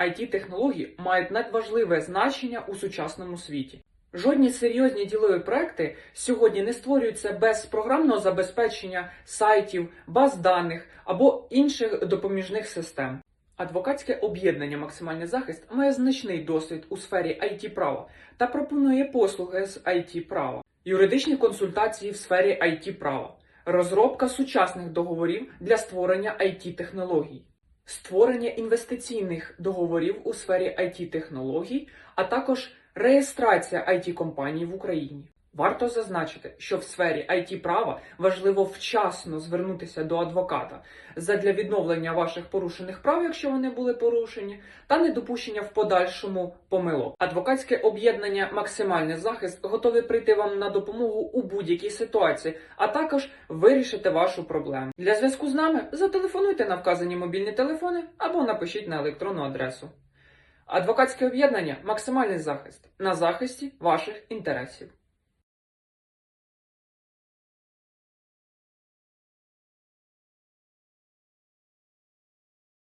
it технології мають надважливе значення у сучасному світі. Жодні серйозні ділові проекти сьогодні не створюються без програмного забезпечення сайтів, баз даних або інших допоміжних систем. Адвокатське об'єднання Максимальний захист має значний досвід у сфері it права та пропонує послуги з it права, юридичні консультації в сфері it права, розробка сучасних договорів для створення it технологій, створення інвестиційних договорів у сфері it технологій, а також реєстрація it компаній в Україні. Варто зазначити, що в сфері it права важливо вчасно звернутися до адвоката задля відновлення ваших порушених прав, якщо вони були порушені, та недопущення в подальшому помилок. Адвокатське об'єднання Максимальний захист готове прийти вам на допомогу у будь-якій ситуації, а також вирішити вашу проблему. Для зв'язку з нами зателефонуйте на вказані мобільні телефони або напишіть на електронну адресу. Адвокатське об'єднання Максимальний захист на захисті ваших інтересів.